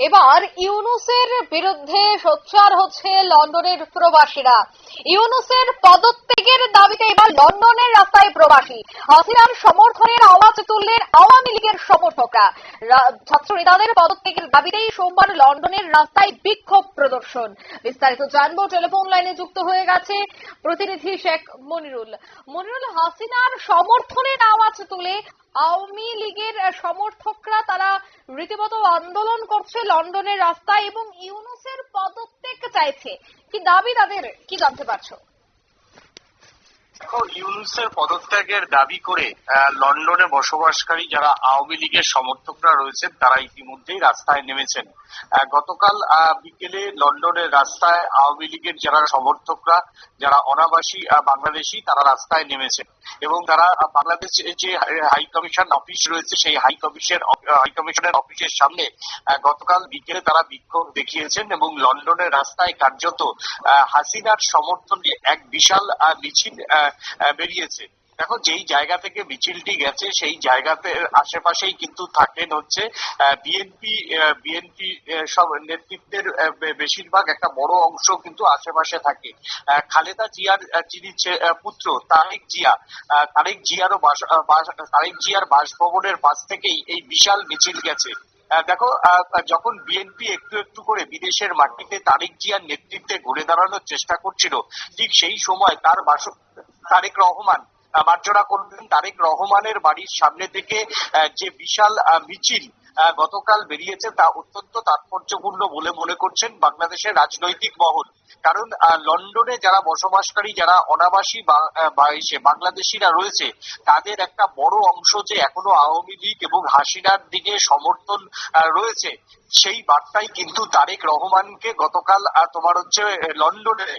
এবার ইউনুসের বিরুদ্ধে সোচ্চার হচ্ছে লন্ডনের প্রবাসীরা। ইউনুসের পদত্যাগের রাস্তায় প্রবাসী। হাসিনার সমর্থনের আওয়াজ তুললেন আওয়ামী লীগের সমর্থকরা। ছাত্র নেতাদের পদত্যাগের দাবিতেই সোমবার লন্ডনের রাস্তায় বিক্ষোভ প্রদর্শন। বিস্তারিত জানব, টেলিফোন লাইনে যুক্ত হয়ে গেছে প্রতিনিধি শেখ মনিরুল। মনিরুল হাসিনার সমর্থনের আওয়াজ তুলে আওয়ামী লীগের সমর্থকরা তারা রীতিমতো আন্দোলন করছে লন্ডনের রাস্তায় এবং ইউনুসের পদত্যাগ চাইছে। কি দাবি তাদের? কি জানতে পারছ? দেখো ইউনুসের পদত্যাগের দাবি করে লন্ডনে বসবাসকারী যারা আওয়ামী লীগের সমর্থকরা রয়েছেন তারা ইতিমধ্যেই রাস্তায় নেমেছেন। গতকাল বিকেলে লন্ডনের রাস্তায় আওয়ামী লীগের যারা সমর্থকরা যারা অনাবাসী বাংলাদেশি তারা রাস্তায় নেমেছেন। এবং তারা আহ, বাংলাদেশের যে হাই কমিশন অফিস রয়েছে সেই হাই কমিশন হাই কমিশনের অফিসের সামনে গতকাল বিকেলে তারা বিক্ষোভ দেখিয়েছেন এবং লন্ডনের রাস্তায় কার্যত হাসিনার সমর্থনে এক বিশাল মিছিল বেরিয়েছে। দেখো, যেই জায়গা থেকে মিছিলটি গেছে, সেই জায়গাতে আশেপাশেই কিন্তু থাকেন হচ্ছে বিএনপি বিএনপি সব নেতৃত্বের বেশিরভাগ একটা বড় অংশ কিন্তু আশেপাশে থাকে। খালেদা জিয়ার যিনি পুত্র, তারেক জিয়া তারেক জিয়ারও তারেক জিয়ার বাসভবনের পাশ থেকেই এই বিশাল মিছিল গেছে। দেখো যখন বিএনপি একটু একটু করে বিদেশের মাটিতে তারেক জিয়ার নেতৃত্বে ঘুরে দাঁড়ানোর চেষ্টা করছিল, ঠিক সেই সময় তার বাস তারেক রহমান। মার্জনা করবেন তারেক রহমানের বাড়ির সামনে থেকে যে বিশাল মিছিল গতকাল বেরিয়েছে তা অত্যন্ত তাৎপর্যপূর্ণ বলে মনে করছেন বাংলাদেশের রাজনৈতিক মহল। কারণ লন্ডনে যারা বসবাসকারী, যারা অনাবাসী বাংলাদেশিরা রয়েছে, তাদের একটা বড় অংশ যে এখনও আওয়ামী লীগ এবং হাসিনার দিকে সমর্থন রয়েছে, সেই বার্তাই কিন্তু তারেক রহমানকে গতকাল তোমার হচ্ছে লন্ডনে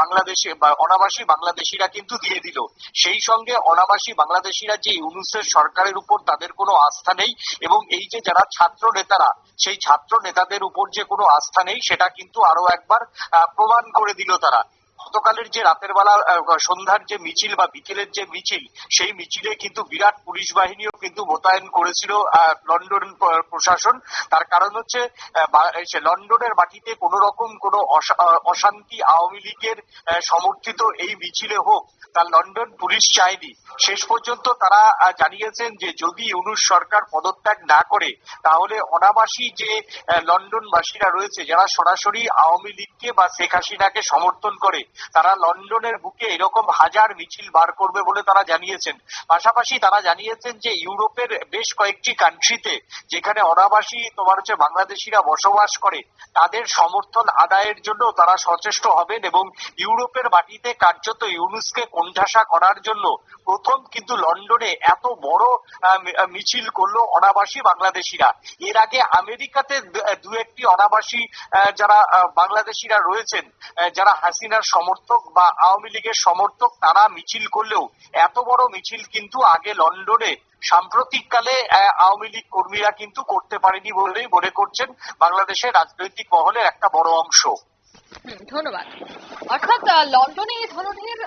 বাংলাদেশে অনাবাসী বাংলাদেশিরা কিন্তু দিয়ে দিল। সেই সঙ্গে অনাবাসী বাংলাদেশিরা যে ইউনুসের সরকারের উপর তাদের কোনো আস্থা নেই এবং এই যে যারা ছাত্র নেতারা, সেই ছাত্র নেতাদের উপর যে কোনো আস্থা নেই, সেটা কিন্তু আরও একবার প্রমাণ করে দিল তারা। গতকালের যে রাতের বেলা সন্ধ্যার যে মিছিল বা বিকেলের যে মিছিল, সেই মিছিলে কিন্তু বিরাট পুলিশ বাহিনীও কিন্তু মোতায়েন করেছিল লন্ডন প্রশাসন। তার কারণ হচ্ছে লন্ডনের মাটিতে কোন রকম কোন অশান্তি আওয়ামী লীগের সমর্থিত এই মিছিলে হোক, তা লন্ডন পুলিশ চায়নি। শেষ পর্যন্ত তারা জানিয়েছেন যে যদি ইউনুস সরকার পদত্যাগ না করে, তাহলে অনাবাসী যে লন্ডনবাসীরা রয়েছে, যারা সরাসরি আওয়ামী লীগকে বা শেখ হাসিনাকে সমর্থন করে তারা লন্ডনের বুকে এরকম হাজার মিছিল বার করবে বলে তারা জানিয়েছেন। পাশাপাশি তারা জানিয়েছেন যে ইউরোপের বেশ কয়েকটি কান্ট্রিতে যেখানে অনাবাসী তোমার হচ্ছে বাংলাদেশিরা বসবাস করে, তাদের সমর্থন আদায়ের জন্য তারা সচেষ্ট হবেন এবং ইউরোপের মাটিতে কার্যত ইউনুসকে কোণঠাসা করার জন্য প্রথম কিন্তু লন্ডনে এত বড় মিছিল করল অনাবাসী বাংলাদেশিরা। এর আগে আমেরিকাতে দু- একটি অনাবাসী যারা বাংলাদেশিরা রয়েছেন যারা হাসিনার সমর্থক বা আওয়ামী লীগের সমর্থক তারা মিছিল করলেও এত বড় মিছিল কিন্তু আগে লন্ডনে সাম্প্রতিককালে কালে আওয়ামী লীগ কর্মীরা কিন্তু করতে পারেনি বলেই মনে করছেন বাংলাদেশের রাজনৈতিক মহলের একটা বড় অংশ। ধন্যবাদ। অর্থাৎ লন্ডনে এই ধরনের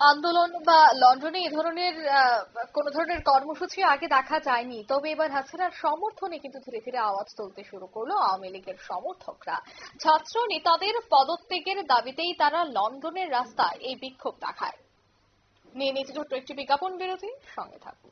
আন্দোলন বা লন্ডনে এ ধরনের কোন ধরনের কর্মসূচি আগে দেখা যায়নি। তবে এবার হাসিনার সমর্থনে কিন্তু ধীরে ধীরে আওয়াজ তুলতে শুরু করল আওয়ামী লীগের সমর্থকরা। ছাত্র নেতাদের পদত্যাগের দাবিতেই তারা লন্ডনের রাস্তায় এই বিক্ষোভ দেখায়। নিয়ে নিচ্ছে ছোট্ট একটি বিজ্ঞাপন বিরতি, সঙ্গে থাকুন।